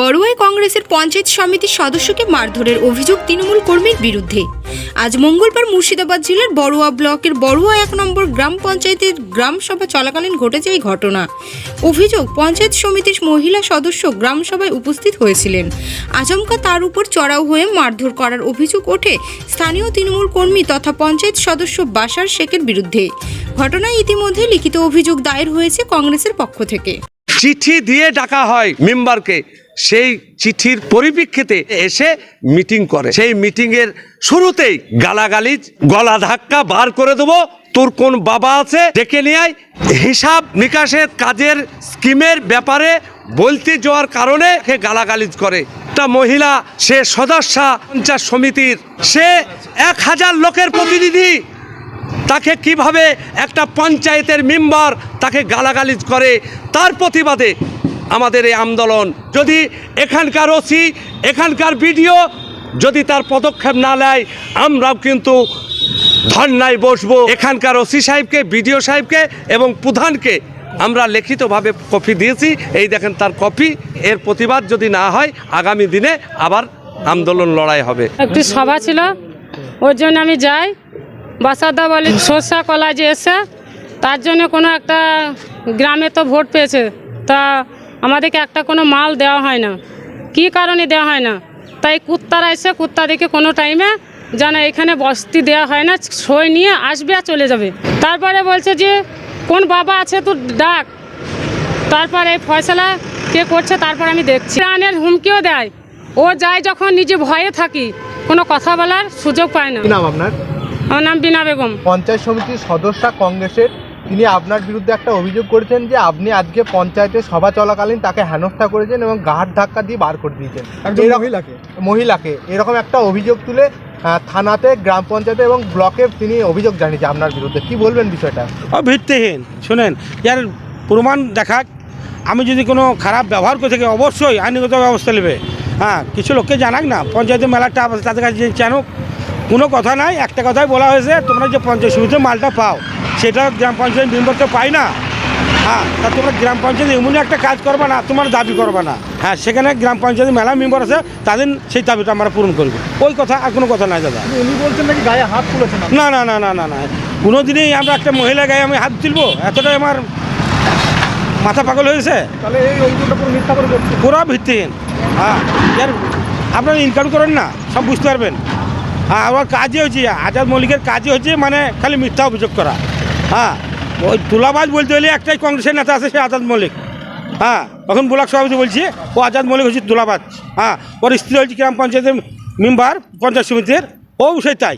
বড়ুয়ায় কংগ্রেসের পঞ্চায়েত সমিতির সদস্যকে মারধরের অভিযোগ তৃণমূল কর্মীর বিরুদ্ধে। আজ মঙ্গলবার মুর্শিদাবাদ জেলার বড়ুয়া ব্লকের বড়ুয়া এক নম্বর গ্রাম পঞ্চায়েতের গ্রাম সভা চলাকালীন ঘটেছে এই ঘটনা। অভিযোগ, পঞ্চায়েত সমিতির মহিলা সদস্য গ্রাম সভায় উপস্থিত হয়েছিলেন। আচমকা তার উপর চড়াও হয়ে মারধর করার অভিযোগ ওঠে স্থানীয় তৃণমূল কর্মী তথা পঞ্চায়েত সদস্য বাসার শেখের বিরুদ্ধে। ঘটনায় ইতিমধ্যে লিখিত অভিযোগ দায়ের হয়েছে কংগ্রেসের পক্ষ থেকে। চিঠি দিয়ে ডাকা হয় মেম্বারকে। সেই চিঠির পরিপ্রেক্ষিতে এসে মিটিং করে। সেই মিটিংয়ের শুরুতেই গালাগালিজ গলা ধাক্কা বার করে দেবো। তোর কোন বাবা আছে? ডেকে নিয়ে হিসাব নিকাশের কাজের স্কিমের ব্যাপারে বলতে যাওয়ার কারণে সে গালাগালিজ করে। একটা মহিলা, সে সদস্যা, পঞ্চায়েত সমিতির, সে এক হাজার লোকের প্রতিনিধি। তাকে কীভাবে একটা পঞ্চায়েতের মেম্বার তাকে গালাগালিজ করে? তার প্রতিবাদে আমাদের এই আন্দোলন। যদি এখানকার ওসি, এখানকার বিডিও যদি তার পদক্ষেপ না নেয়, আমরাও কিন্তু ধর্নায় বসবো। এখানকার ওসি সাহেবকে, বিডিও সাহেবকে এবং প্রধানকে আমরা লিখিতভাবে কপি দিয়েছি। এই দেখেন তার কপি। এর প্রতিবাদ যদি না হয়, আগামী দিনে আবার আন্দোলন লড়াই হবে। একটি সভা ছিল। ওর জন্য আমি যাই। বাসাদা বলে, সর্ষা কলা যে এসে তার জন্য কোনো একটা গ্রামে তো ভোট পেয়েছে। তা আমাদেরকে একটা কোনো মাল দেওয়া হয় না। কি কারণে দেওয়া হয় না? তাই কুত্তারা এসে কুত্তাদেরকে কোনো টাইমে যেন এখানে বস্তি দেওয়া হয় না সই নিয়ে আসবে আর চলে যাবে। তারপরে বলছে যে কোন বাবা আছে তোর? ডাক। তারপরে ফয়সলা কে করছে? তারপর আমি দেখছি। প্রাণের হুমকিও দেয়। ও যায় যখন নিজে ভয়ে থাকি কোনো কথা বলার সুযোগ পায় না। নাম আপনার? আমার নাম বিনা বেগম। পঞ্চায়েত সমিতির সদস্যা কংগ্রেসের তিনি আপনার বিরুদ্ধে একটা অভিযোগ করেছেন যে আপনি আজকে পঞ্চায়েতের সভা চলাকালীন তাকে হেনস্থা করেছেন এবং ঘাট ধাক্কা দিয়ে বার করে দিয়েছেন। মহিলাকে? মহিলাকে। এরকম একটা অভিযোগ তুলে থানাতে গ্রাম পঞ্চায়েতে এবং ব্লকে তিনি অভিযোগ জানিয়েছে আপনার বিরুদ্ধে। কি বলবেন বিষয়টা? ও ভিত্তিহীন শুনেন যার প্রমাণ দেখাক। আমি যদি কোনো খারাপ ব্যবহার করে থাকি অবশ্যই আইনগত ব্যবস্থা নেবে। হ্যাঁ কিছু লোককে জানাক না। পঞ্চায়েতে মেলাটা আছে তাদের কাছে জানুক। কোনো কথা নাই। একটা কথাই বলা হয়েছে তোমরা যে পঞ্চায়েত সমিতিতে মালটা পাও। সেটা গ্রাম পঞ্চায়েত মেম্বার তো পাই না। হ্যাঁ তা তোমরা গ্রাম পঞ্চায়েত এমনই একটা কাজ করবে না তোমার দাবি করবে না। হ্যাঁ সেখানে গ্রাম পঞ্চায়েত মেলা মেম্বার আছে তাদের সেই দাবিটা আমরা পূরণ করব। ওই কথা আর কোনো কথা নাই দাদা। উনি বলছেন নাকি গায়ে হাত তুলেছেন না? না না না না না কোনো দিনই আমরা একটা মহিলা গায়ে আমি হাত তুলবো? এতটাই আমার মাথা পাগল হয়েছে? তাহলে এই অভিযোগটা পুরো মিথ্যা করে বলছেন। পুরো ভিত্তিহীন। হ্যাঁ আপনারা ইনকাম করেন না সব বুঝতে পারবেন। হ্যাঁ আমার কাজই হচ্ছে আজাদ মল্লিকের কাজই হচ্ছে মানে খালি মিথ্যা অভিযোগ করা। হ্যাঁ ওই তুলাবাজ বলতে হলে একটাই কংগ্রেসের নেতা আছে, সে আজাদ মল্লিক। হ্যাঁ এখন ব্লক সভাপতি বলছি, ও আজাদ মল্লিক হচ্ছে তুলাবাজ হ্যাঁ ওর স্ত্রী হচ্ছে গ্রাম পঞ্চায়েতের মেম্বার, পঞ্চায়েত সমিতির, ও সেই তাই।